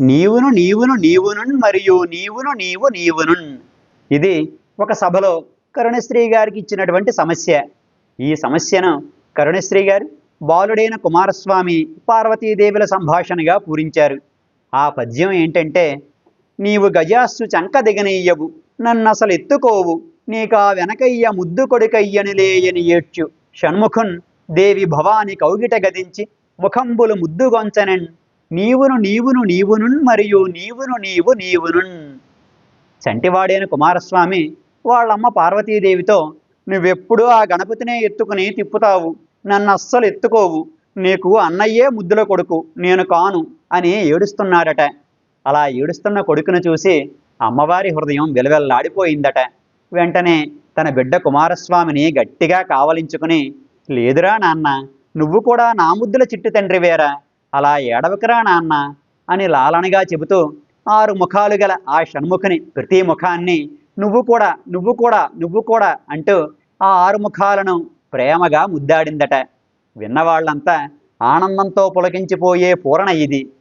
నీవును నీవును నీవునున్ మరియు నీవును నీవు నీవును ఇది ఒక సభలో కరుణశ్రీ గారికి ఇచ్చినటువంటి సమస్య. ఈ సమస్యను కరుణశ్రీ గారు బాలుడైన కుమారస్వామి పార్వతీదేవుల సంభాషణగా పూరించారు. ఆ పద్యం ఏంటంటే నీవు గజాస్సు చంక దిగనీయవు నన్నసలు ఎత్తుకోవు నీకా వెనకయ్య ముద్దు కొడుకయ్యని లేయని ఏడ్చు. షణ్ముఖున్ దేవి భవాని కౌగిట గదించి ముఖంబులు ముద్దుగొంచనన్ నీవును నీవును నీవును మరియు నీవును నీవు నీవును చంటివాడైన కుమారస్వామి వాళ్ళమ్మ పార్వతీదేవితో నువ్వెప్పుడూ ఆ గణపతినే ఎత్తుకుని తిప్పుతావు. నన్ను అస్సలు ఎత్తుకోవు. నీకు అన్నయ్యే ముద్దుల కొడుకు. నేను కాను అని ఏడుస్తున్నాడట అలా ఏడుస్తున్న కొడుకును చూసి అమ్మవారి హృదయం వెలవెల్లాడిపోయిందట. వెంటనే తన బిడ్డ కుమారస్వామిని గట్టిగా కావలించుకుని లేదురా నాన్న నువ్వు కూడా నా ముద్దుల చిట్టు తండ్రివేరా. అలా ఏడవకరా నాన్న అని లాలనగా చెబుతూ ఆరు ముఖాలు గల ఆ షణ్ముఖని ప్రతి ముఖాన్ని నువ్వు కూడా నువ్వు కూడా నువ్వు కూడా అంటూ ఆ ఆరు ముఖాలను ప్రేమగా ముద్దాడిందట. విన్నవాళ్ళంతా ఆనందంతో పులకించిపోయే పూరణ ఇది.